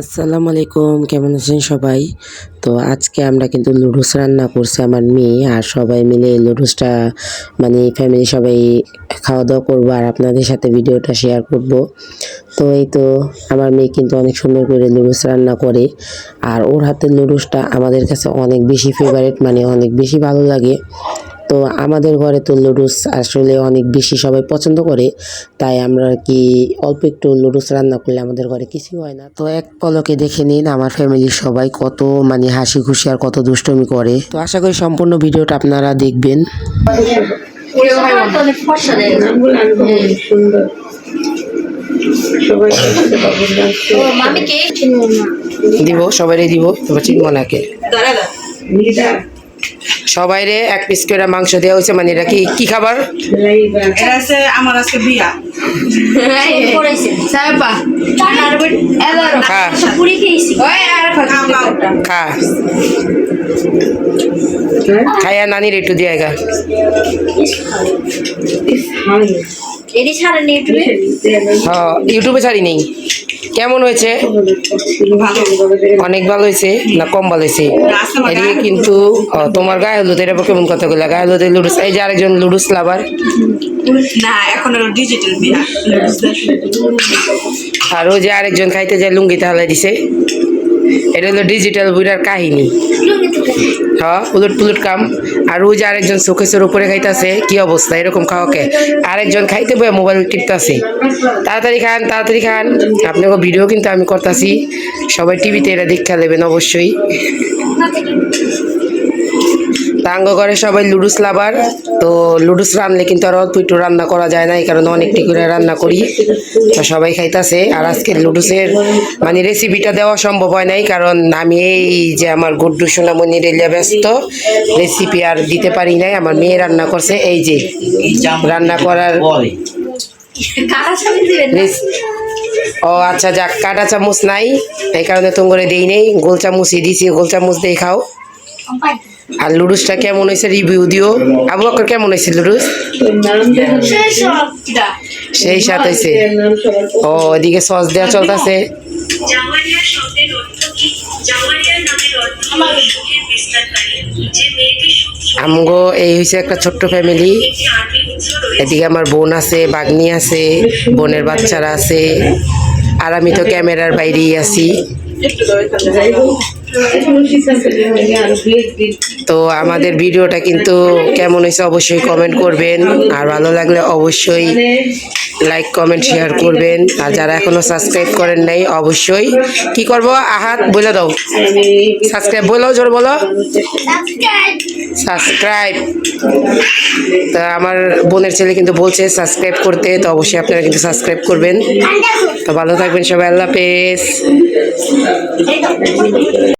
আসসালামু আলাইকুম, কেমন আছেন সবাই? তো আজকে আমরা কিন্তু লুডুস রান্না করছি আমার মেয়ে আর সবাই মিলে লুডুসটা মানে ফ্যামিলি সবাই খাওয়া দাওয়া করব আর আপনাদের সাথে ভিডিওটা শেয়ার করব। তো এই তো আমার মেয়ে কিন্তু অনেক সুন্দর করে লুডুস রান্না করে আর ওর হাতের লুডুসটা আমাদের কাছে অনেক বেশি ফেভারিট মানে অনেক বেশি ভালো লাগে। তো আমাদের ঘরে তো লুডুস আসলে অনেক বেশি সবাই পছন্দ করে তাই আমরা কি অল্প একটু লুডুস রান্না করলে আমাদের ঘরে কিছুই হয় না। তো এক পলকে দেখে নিন আমার ফ্যামিলির সবাই কত মানে হাসি খুশি আর কত দুষ্টমি করে। তো আশা করি সম্পূর্ণ ভিডিওটা আপনারা দেখবেন। দিব সবাইরে দিব এবার চিনব নাকে নিদা সবাইরে এক পিস করে মাংস দেওয়া হয়েছে মানে এটা কি কি খাবার? লাইবা এটা আছে আমার আজকে বিয়া। খা। খাইয়া নানির একটু দিয়ে গা। হ্যাঁ ইউটিউবে ছাড়ি নেই। কেমন হয়েছে? অনেক ভালো হয়েছে না কম ভালো হয়েছে? এদিকে কিন্তু তোমার গায়ে হলুদ এটা কেমন কথা বলে গায়ে হলুদের লুডুস এই যে আরেকজন লুডুস লাভার। না এখন ডিজিটাল আর ও যে আরেকজন খাইতে যায় লুঙ্গি তাহলে দিছে এটা হলো ডিজিটাল বইটার কাহিনী। হ্যাঁ উলট পুলট কাম। আর রোজ আরেকজন শোকেসের উপরে খাইতেছে, কি অবস্থা? এরকম খাওয়াকে। আরেকজন খাইতে বয়ে মোবাইল টিপতেছে। তাড়াতাড়ি খান তাড়াতাড়ি খান। আপনাকে ভিডিও কিন্তু আমি করতেছি। সবাই টিভিতে এটা দীক্ষা নেবেন অবশ্যই। তাঙ্গ ঘরে সবাই লুডুস লাভার। তো লুডুস রানলে কিন্তু আর অল্প একটু রান্না করা যায় না এই কারণে অনেকটি করে রান্না করি। তো সবাই খাইতাছে। আর আজকে লুডুসের মানে রেসিপিটা দেওয়া সম্ভব হয় নাই কারণ আমি এই যে আমার গুড্ডু সোনামণি রেলিয়া ব্যস্ত রেসিপি আর দিতে পারি নাই। আমার মেয়ে রান্না করছে এই যে রান্না করার ও আচ্ছা যাক কাটা চামচ নাই এই কারণে তোমরা দেই নেই। গোল চামচই দিছি গোল চামচ দিয়ে খাও। আর লুডুসটা কেমন হয়েছে রিভিউ দিও? আবু বকর, কেমন হয়েছে লুডুস? সেই সাথে হয়েছে। ও, এদিকে সস দেওয়া চলতেছে। আমগো এই হয়েছে একটা ছোট্ট ফ্যামিলি এদিকে আমার বোন আছে বাগনি আছে, বোনের বাচ্চারা আছে। আর আমি তো ক্যামেরার বাইরেই আছি। তো আমাদের ভিডিওটা কিন্তু কেমন হয়েছে অবশ্যই কমেন্ট করবেন। আর ভালো লাগলে অবশ্যই লাইক কমেন্ট শেয়ার করবেন। আর যারা এখনও সাবস্ক্রাইব করেন নাই, অবশ্যই কি করব? আহাত, বলে দাও। সাবস্ক্রাইব বলো, জোর বলো। সাবস্ক্রাইব তা আমার বোনের ছেলে কিন্তু বলছে সাবস্ক্রাইব করতে, তো অবশ্যই আপনারা কিন্তু সাবস্ক্রাইব করবেন। তো ভালো থাকবেন সবাই, আল্লাহ হাফেজ।